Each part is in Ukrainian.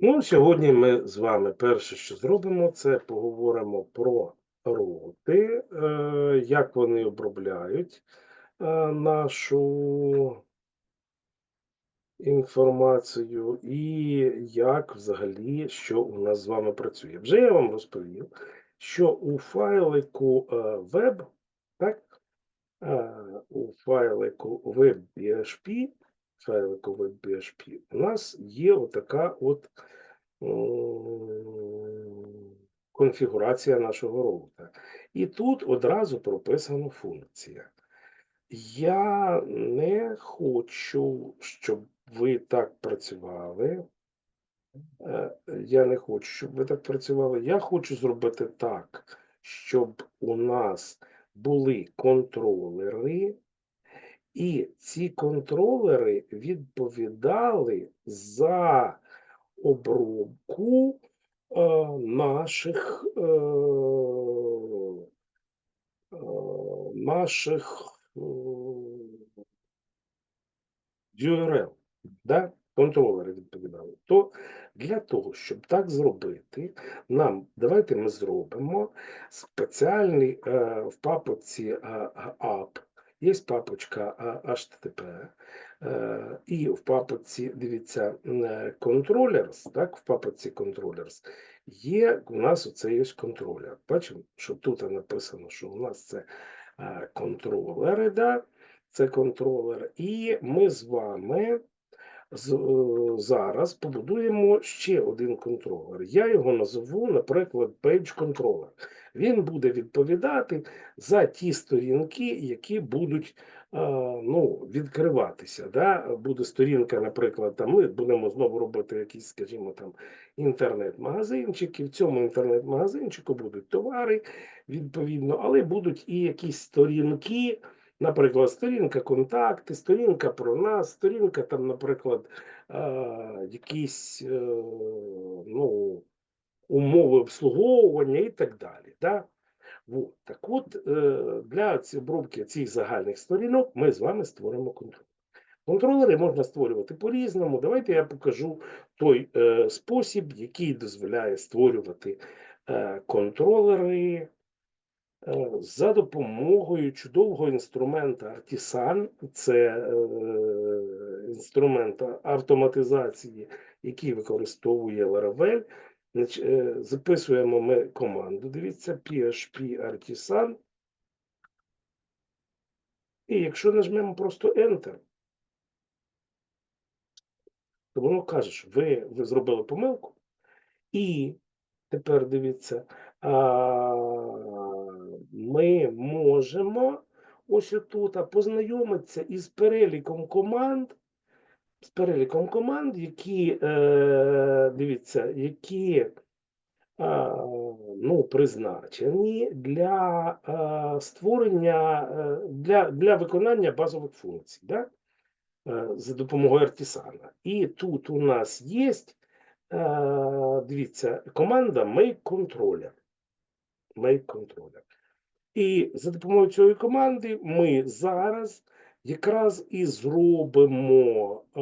Ну, сьогодні ми з вами перше, що зробимо, це поговоримо про роботи, е, як вони обробляють е, нашу інформацію і як взагалі, що у нас з вами працює. Вже я вам розповів, що у файлику е, web, так, у файлику web.php, файлику web.php у нас є отака от конфігурація нашого роута. І тут одразу прописана функція. Я не хочу, щоб ви так працювали. Е, Я не хочу, щоб ви так працювали. Я хочу зробити так, щоб у нас були контролери, і ці контролери відповідали за обробку е, наших, е, е, наших е, URL, да? контролери відповідали. То для того, щоб так зробити, нам давайте ми зробимо спеціальний е, в папочці е, app, є папочка е, HTTP, е, і в папочці, дивіться, е, controllers, так, в папочці controllers є у нас оцей ось контролер. Бачимо, що тут написано, що у нас це е, контролери, да? це контролер, і ми з вами е, зараз побудуємо ще один контролер. Я його назову, наприклад, Page Controller. Він буде відповідати за ті сторінки, які будуть е, ну, відкриватися. Да? Буде сторінка, наприклад, там ми будемо знову робити якісь, скажімо, там інтернет-магазинчики. В цьому інтернет-магазинчику будуть товари, відповідно, але будуть і якісь сторінки. Наприклад, сторінка контакти, сторінка про нас, сторінка там, наприклад, якісь е, ну, умови обслуговування і так далі. Да? Вот. Так от, е, для обробки цих загальних сторінок ми з вами створимо контролер. Контролери можна створювати по-різному. Давайте я покажу той е, спосіб, який дозволяє створювати е, контролери за допомогою чудового інструмента Artisan. Це е, інструмент автоматизації, який використовує Laravel. Е, Записуємо ми команду. Дивіться, PHP Artisan. І якщо нажмемо просто Enter, то воно каже, що ви, ви зробили помилку. І тепер дивіться, а, ми можемо ось отут а, познайомитися із переліком команд, з переліком команд, які, е, дивіться, які ну, призначені для створення, е, для, для виконання базових функцій. Да? е, за допомогою Артісана. І тут у нас є, дивіться, команда Make Controller. Make Controller. І за допомогою цієї команди ми зараз якраз і зробимо е,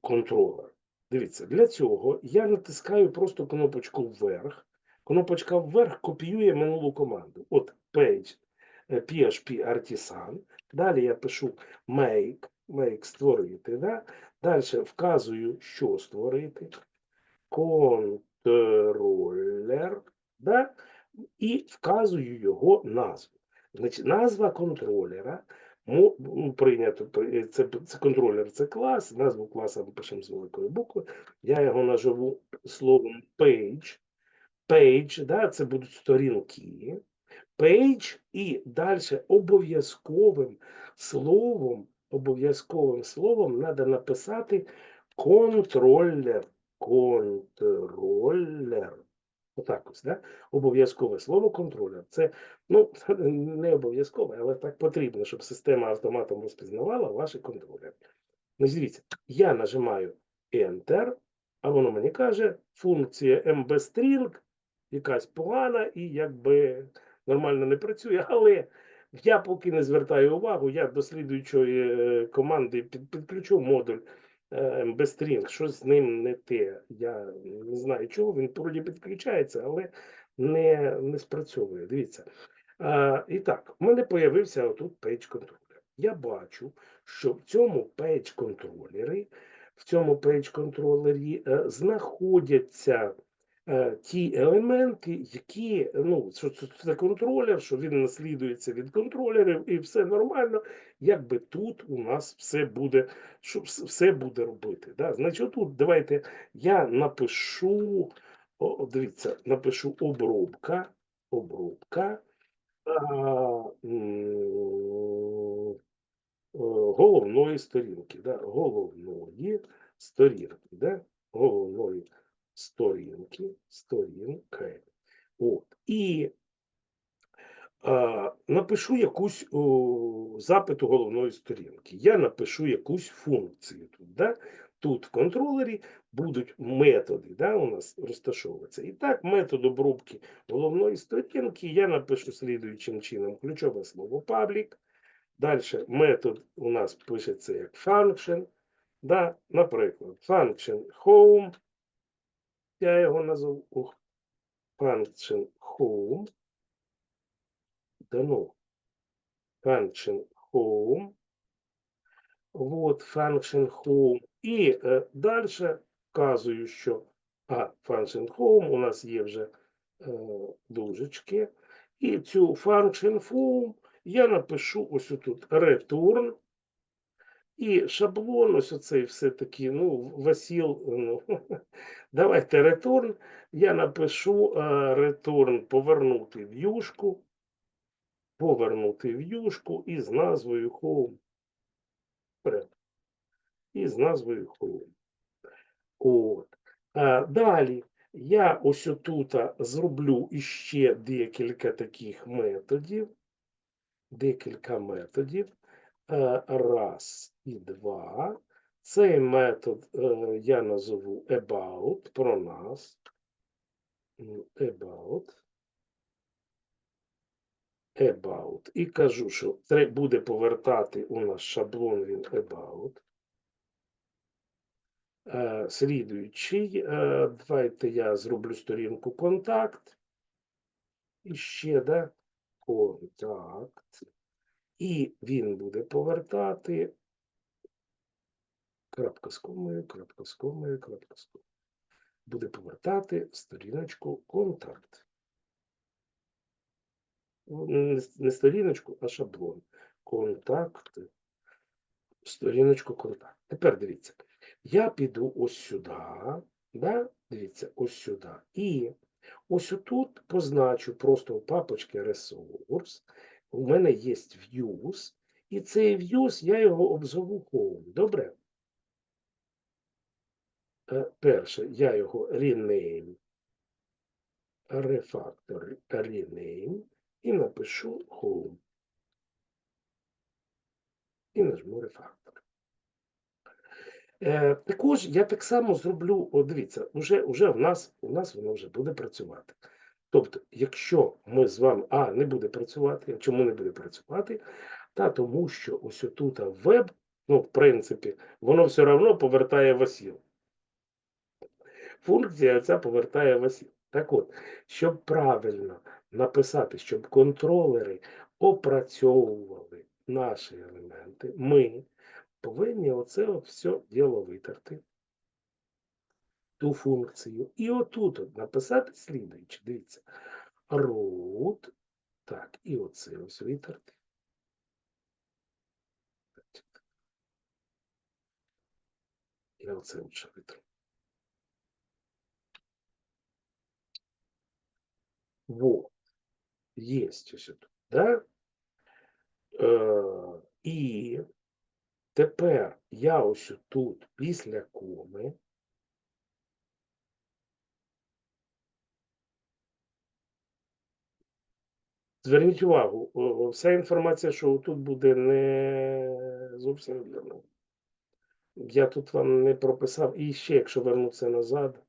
контролер. Дивіться, для цього я натискаю просто кнопочку вверх. Кнопочка вверх копіює минулу команду. От page е, PHP Artisan. Далі я пишу make, make створити. Да? Далі вказую, що створити. Контролер. Да? І вказую його назву. Значить, назва контролера прийнято це, це контролер, це клас. Назву класа ми пишемо з великої букви. Я його наживу словом page. Page, да, це будуть сторінки. Page і далі обов'язковим словом, обов'язковим словом треба написати контролер. Контролер. Отак ось, да? Обов'язкове слово контролер. Це ну, не обов'язкове, але так потрібно, щоб система автоматом розпізнавала ваші контролери. Ну, дивіться, я нажимаю Enter, а воно мені каже, функція mbstring якась погана і якби нормально не працює, але я поки не звертаю увагу, я до слідуючої е, команди підключу модуль е, MB-стрінг, щось з ним не те. Я не знаю чого, він вроді підключається, але не, не спрацьовує. Дивіться. А, і так, в мене появився отут пейдж-контролер. Я бачу, що в цьому пейдж-контролері в цьому пейдж-контролері е, знаходяться е, ті елементи, які, ну, що це, контролер, що він наслідується від контролерів, і все нормально, якби тут у нас все буде, що все буде робити. Да? Значить, тут давайте я напишу, о, дивіться, напишу обробка, обробка а, е, головної сторінки, да? головної сторінки, да? головної сторінки, сторінки. От. І а, напишу якусь о, запиту головної сторінки. Я напишу якусь функцію тут. Да? Тут в контролері будуть методи, да, у нас розташовуються. І так, метод обробки головної сторінки я напишу слідуючим чином ключове слово public. Далі метод у нас пишеться як function. Да? Наприклад, function home. Я його назву function home. Дано function home. Вот function home. І е, далі вказую, що а, function home у нас є вже е, дужечки. І цю function home я напишу ось тут return. І шаблон, ось оцей все-таки, ну, Васіл, ну, давайте return. Я напишу return повернути в юшку, повернути в юшку із назвою home. І з назвою home. От. А, далі я ось отут зроблю іще декілька таких методів. Декілька методів. Е, Раз і два. Цей метод е, я назову about про нас. About. About. І кажу, що буде повертати у нас шаблон він about. Е, Слідуючий, давайте я зроблю сторінку контакт. І ще, да, контакт. І він буде повертати крапка з комою, крапка з комою, крапка з комою. Буде повертати сторіночку контакт. Ну, Не, сторіночку, а шаблон. Контакт. Сторіночку контакт. Тепер дивіться. Я піду ось сюди. Да? Дивіться, ось сюди. І ось отут позначу просто в папочці ресурс. У мене є views. І цей views я його обзову home. Добре? Е, Перше, я його rename, refactor, rename і напишу home. І нажму refactor. Е, також я так само зроблю, о, дивіться, уже, уже в нас, у нас воно вже буде працювати. Тобто, якщо ми з вами, а, не буде працювати, чому не буде працювати? Та тому що ось отут веб, ну, в принципі, воно все одно повертає Васіл. Функція ця повертає Васіл. Так от, щоб правильно написати, щоб контролери опрацьовували наші елементи, ми повинні оце все діло витерти. Ту функцію. І отут от написати слідуюче. Дивіться. Root. Так, і оце ось витерти. І оце лучше витру. Вот. Есть ось тут, да? Е, і тепер я ось тут після коми Зверніть увагу, вся інформація, що тут буде, не зовсім вірно. Я тут вам не прописав. І ще, якщо вернутися назад,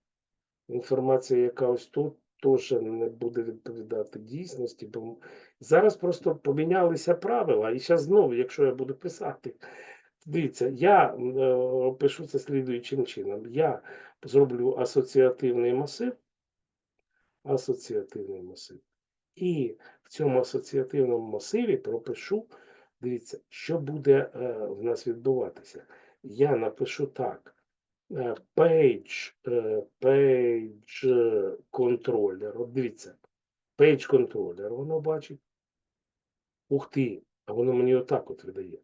інформація, яка ось тут, теж не буде відповідати дійсності, бо зараз просто помінялися правила, і зараз знову, якщо я буду писати Дивіться, я е, пишу це слідуючим чином. Я зроблю асоціативний масив, асоціативний масив. І в цьому асоціативному масиві пропишу, дивіться, що буде е, в нас відбуватися. Я напишу так. е, Page, е, page controller. От дивіться, page controller, воно бачить. Ух ти, а воно мені отак от видає.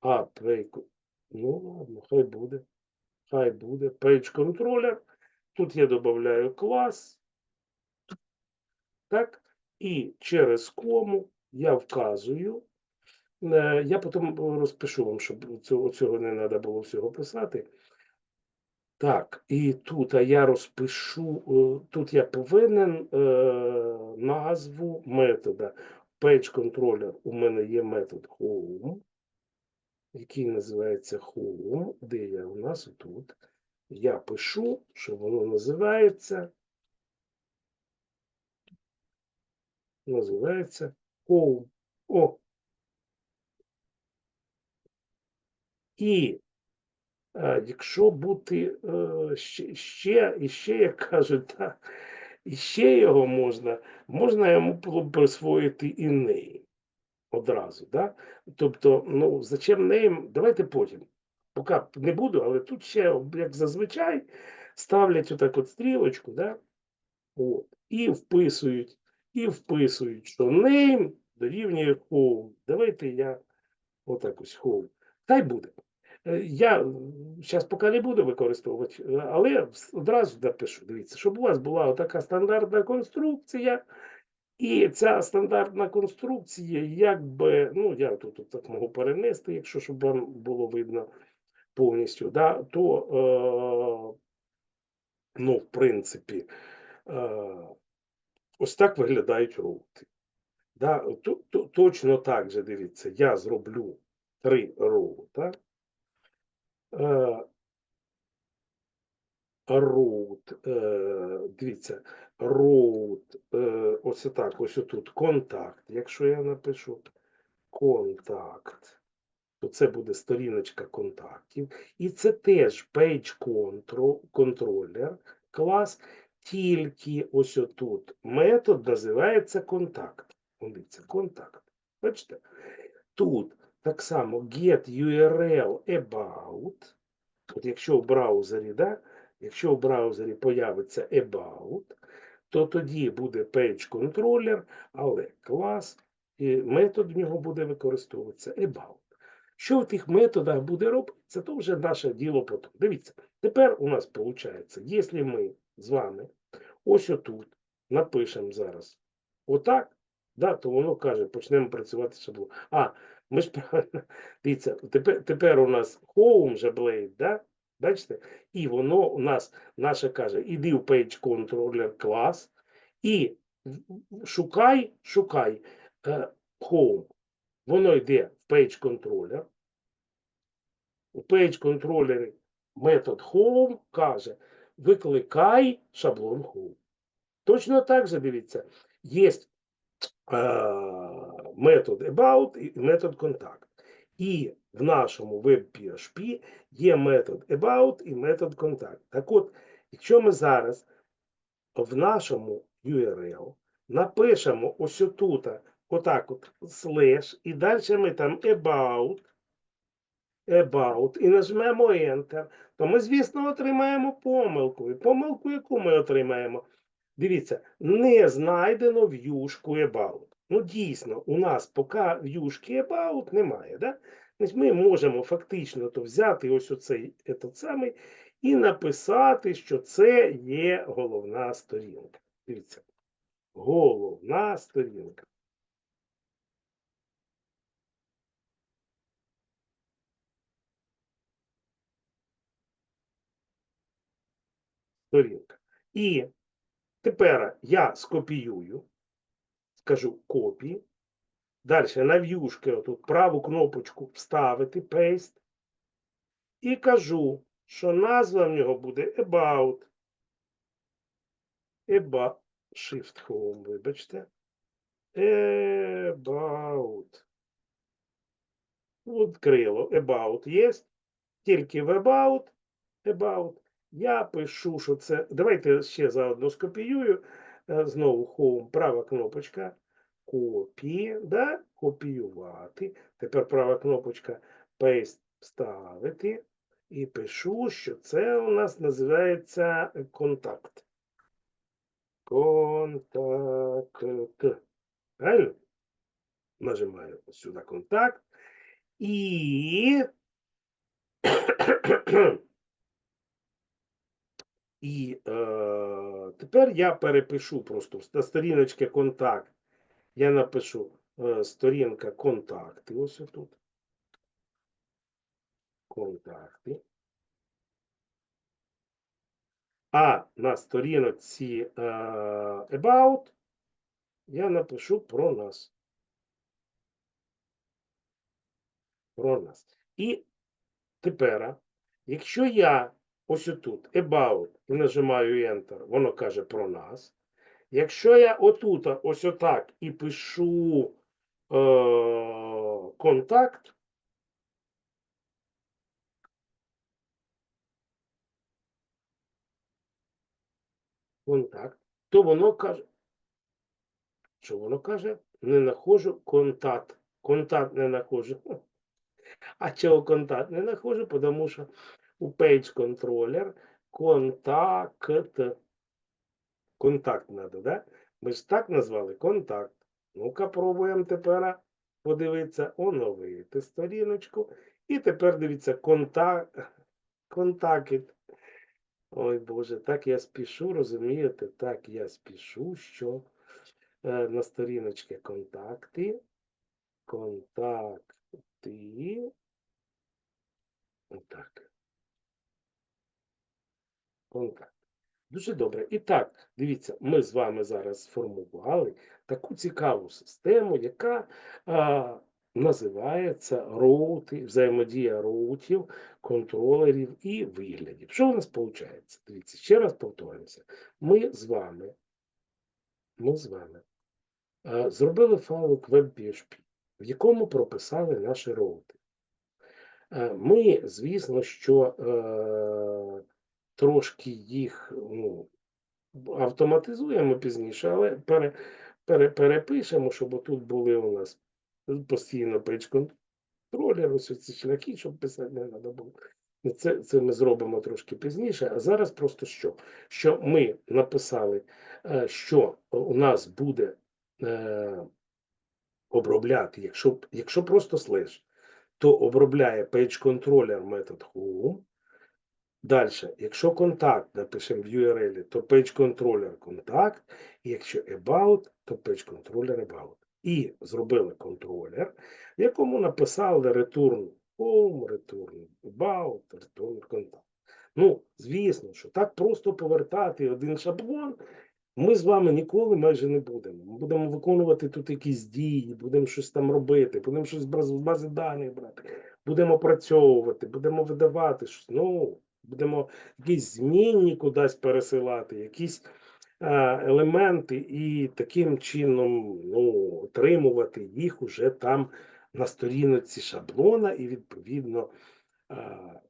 А, page, ну ладно, хай буде. Хай буде. Page controller. Тут я додаю клас. Так. І через кому я вказую. е, Я потім розпишу вам, щоб цього, цього не треба було всього писати. Так, і тут а я розпишу, е, тут я повинен е, назву метода. Page controller у мене є метод home, який називається home, де я у нас тут. Я пишу, що воно називається. Називається home. О. І е, якщо бути е, ще, ще, і як кажуть, так, ще його можна, можна йому присвоїти і name одразу. Да? Тобто, ну, зачем name, давайте потім. Поки не буду, але тут ще, як зазвичай, ставлять отак от стрілочку, да? от, і вписують, і вписують, що name дорівнює home. Давайте я отак ось home. Хай буде. Е, Я зараз поки не буду використовувати, е, але одразу напишу. Дивіться, щоб у вас була така стандартна конструкція, і ця стандартна конструкція, якби, ну, я тут, тут так можу перенести, якщо щоб вам було видно повністю, да, то, е, ну, в принципі, е, ось так виглядають роути. Да, то, то, точно так же, дивіться, я зроблю три роута. Е, Root, е, дивіться, root, е, ось так, ось тут контакт. Якщо я напишу контакт, то це буде сторіночка контактів. І це теж page control, controller клас, тільки ось отут метод називається контакт. Дивіться, контакт. Бачите? Тут так само get URL about. От якщо в браузері, да, якщо в браузері появиться about, то тоді буде page controller, але клас і метод в нього буде використовуватися about. Що в тих методах буде робитися, то вже наше діло потім. Дивіться, тепер у нас виходить, якщо ми з вами ось отут напишемо зараз отак, да, то воно каже, почнемо працювати шаблон. А, ми ж правильно, тепер, тепер у нас home же blade, да? Бачите? І воно у нас наше каже, іди в page controller клас і шукай, шукай е, home. Воно йде в page controller. У page controller метод home каже, викликай шаблон home. Точно так же, дивіться, є е, метод about і метод contact. І в нашому WebPHP є метод about і метод contact. Так от, якщо ми зараз в нашому URL напишемо ось отут, отак от, слеш, і далі ми там about, about, і нажмемо Enter, то ми, звісно, отримаємо помилку. І помилку, яку ми отримаємо? Дивіться, не знайдено в'юшку about. Ну, дійсно, у нас поки в'юшки about немає. Да? Ми можемо фактично то взяти ось оцей этот самий і написати, що це є головна сторінка. Дивіться. Головна сторінка. Сторінка. І тепер я скопіюю, скажу копі. Далі на в'юшки отут праву кнопочку вставити paste. І кажу, що назва в нього буде about. About. Shift Home, вибачте. About. Відкрило about є, тільки в about, about. Я пишу, що це. Давайте ще заодно скопіюю. Е, Знову home, права кнопочка. Копії, да? копіювати. Тепер права кнопочка paste ставити. І пишу, що це у нас називається контакт. Контакт. Правильно? Нажимаю сюди контакт. І. І е, тепер я перепишу просто на сторіночці контакт. Я напишу е, сторінка контакти. Ось тут. Контакти. А на сторіночці е, About я напишу про нас. Про нас. І тепер, якщо я ось тут About і нажимаю Enter, воно каже про нас. Якщо я отут, ось отак і пишу е, контакт, контакт, то воно каже, що воно каже, не знаходжу контакт. Контакт не знаходжу. А чого контакт не знаходжу? Тому що у Page Controller контакт. Контакт надо, да? Ми ж так назвали контакт. Ну-ка, пробуємо тепер подивитися, оновити сторіночку. І тепер дивіться, контакт. Контакт. Ой Боже, так я спішу, розумієте? Так я спішу, що е, на сторіночці контакти. Контакти. Отак. Контакт. Дуже добре. І так, дивіться, ми з вами зараз сформували таку цікаву систему, яка а, називається роути, взаємодія роутів, контролерів і виглядів. Що у нас виходить? Дивіться, ще раз повторюся. Ми з вами, ми з вами а, зробили файлик WebPHP, в якому прописали наші роути. Е, Ми, звісно, що е, трошки їх ну, автоматизуємо пізніше, але пере, пере, перепишемо, щоб тут були у нас постійно пейдж контролер, ось ці шляхи, щоб писати не треба було. Ну, Це, це ми зробимо трошки пізніше. А зараз просто що? Що ми написали, е, що у нас буде е, обробляти, якщо, якщо просто слеш, то обробляє page controller метод home. Далі, якщо контакт напишемо в URL, то page controller контакт, якщо about, то page controller about. І зробили контролер, в якому написали return home, return about, return contact. Ну, звісно, що так просто повертати один шаблон ми з вами ніколи майже не будемо. Ми будемо виконувати тут якісь дії, будемо щось там робити, будемо щось з бази даних брати, будемо опрацьовувати, будемо видавати щось. Ну, будемо якісь змінні кудись пересилати, якісь е, елементи, і таким чином ну, отримувати їх уже там на сторінці шаблона, і відповідно. е,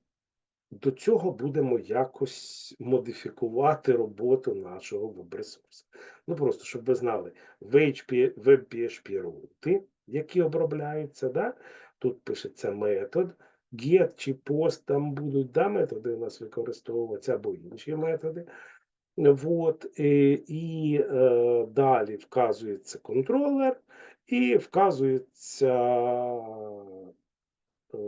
до цього будемо якось модифікувати роботу нашого веб-ресурсу. Ну просто, щоб ви знали, WP, WebPHP роути, які обробляються, да? тут пишеться метод, get чи post, там будуть да, методи у нас використовуватися або інші методи. От, і, і е, далі вказується контролер і вказується е,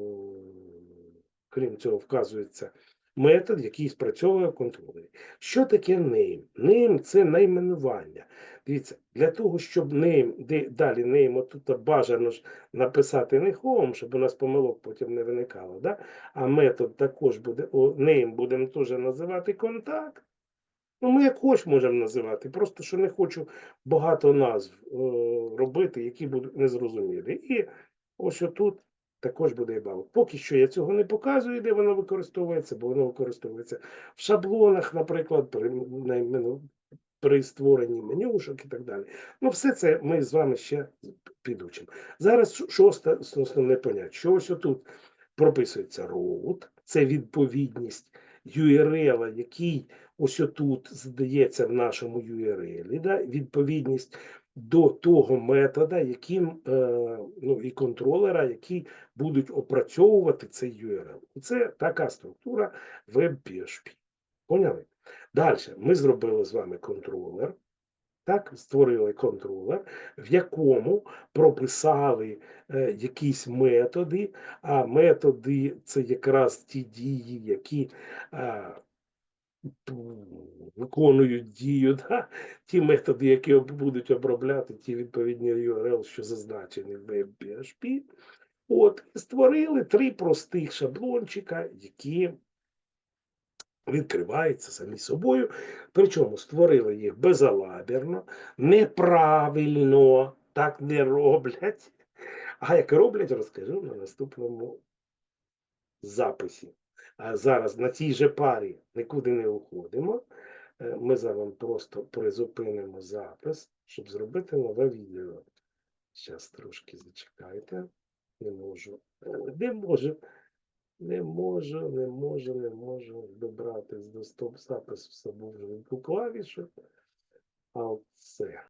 крім цього, вказується метод, який спрацьовує в контролері. Що таке name? Name – це найменування. Дивіться, для того, щоб name, далі name, отут бажано ж написати не home, щоб у нас помилок потім не виникало. Да? А метод також буде, о, будемо теж називати контакт. Ну, ми як хоч можемо називати, просто що не хочу багато назв е, робити, які будуть незрозумілі. І ось отут також буде about. Поки що я цього не показую, де воно використовується, бо воно використовується в шаблонах, наприклад, при при створенні менюшок і так далі. Ну, все це ми з вами ще підучимо. Зараз шосте основне поняття. Що ось отут прописується root, це відповідність URL, який ось отут здається в нашому URL, да? відповідність до того метода, яким, е, ну, і контролера, які будуть опрацьовувати цей URL. Це така структура WebPHP. Поняли? Далі ми зробили з вами контролер. Так, створили контролер, в якому прописали е, якісь методи, а методи це якраз ті дії, які е, виконують дію, да? ті методи, які будуть обробляти ті відповідні URL, що зазначені в WebPHP. От, і створили три простих шаблончика, які відкриваються самі собою. Причому створили їх безалаберно, неправильно, так не роблять. А як роблять, розкажу на наступному записі. Зараз на цій же парі нікуди не уходимо. Е, Ми зараз просто призупинимо запис, щоб зробити нове відео. Зараз трошки зачекайте. Не можу. е, Не можу. Не можу, не можу, не можу добратись до стоп запису. Вже яку клавішу. А це.